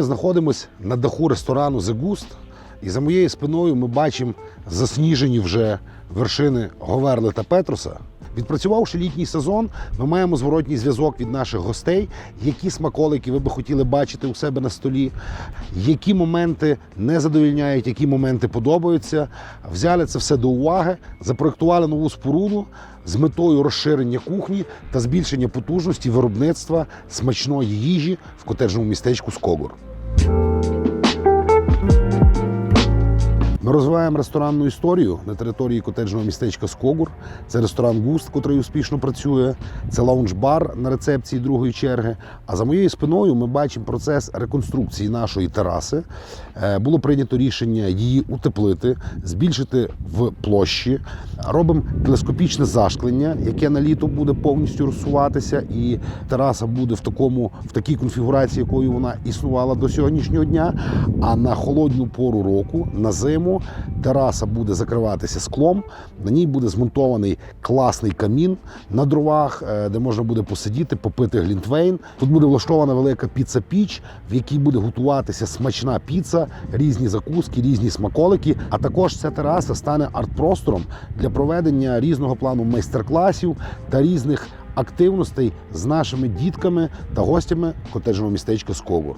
знаходимося на даху ресторану The Gust, і за моєю спиною ми бачимо засніжені вже вершини Говерли та Петруса. Відпрацювавши літній сезон, ми маємо зворотній зв'язок від наших гостей, які смаколики ви би хотіли бачити у себе на столі, які моменти не задовільняють, які моменти подобаються. Взяли це все до уваги, запроектували нову споруду з метою розширення кухні та збільшення потужності виробництва смачної їжі в котеджному містечку Скогур. Розвиваємо ресторанну історію на території котеджного містечка Скогур. Це ресторан Густ, який успішно працює. Це лаунж-бар на рецепції другої черги. А за моєю спиною ми бачимо процес реконструкції нашої тераси. Е, Було прийнято рішення її утеплити, збільшити в площі. Робимо телескопічне зашклення, яке на літо буде повністю розсуватися, і тераса буде в такому в такій конфігурації, якою вона існувала до сьогоднішнього дня. А на холодну пору року, на зиму, тераса буде закриватися склом. На ній буде змонтований класний камін на дровах, е, де можна буде посидіти, попити глінтвейн. Тут буде влаштована велика піца-піч, в якій буде готуватися смачна піца, різні закуски, різні смаколики. А також ця тераса стане арт-простором для проведення різного плану майстер-класів та різних активностей з нашими дітками та гостями котеджного містечка Скогур.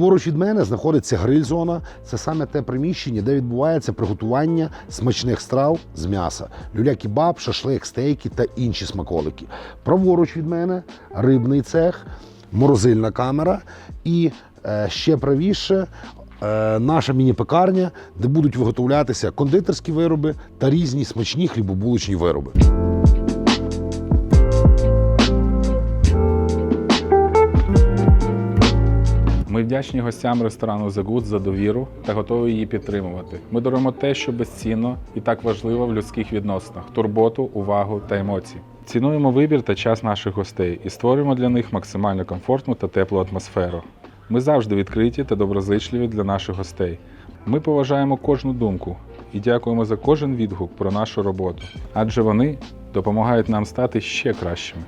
Ліворуч від мене знаходиться гриль-зона. Це саме те приміщення, де відбувається приготування смачних страв з м'яса: люля-кебаб, шашлик, стейки та інші смаколики. Праворуч від мене рибний цех, морозильна камера і е, ще правіше. е, Наша міні-пекарня, де будуть виготовлятися кондитерські вироби та різні смачні хлібобулочні вироби. Ми вдячні гостям ресторану The за довіру та готові її підтримувати. Ми даруємо те, що безцінно і так важливо в людських відносинах: турботу, увагу та емоції. Цінуємо вибір та час наших гостей і створюємо для них максимально комфортну та теплу атмосферу. Ми завжди відкриті та доброзичливі для наших гостей. Ми поважаємо кожну думку і дякуємо за кожен відгук про нашу роботу, адже вони допомагають нам стати ще кращими.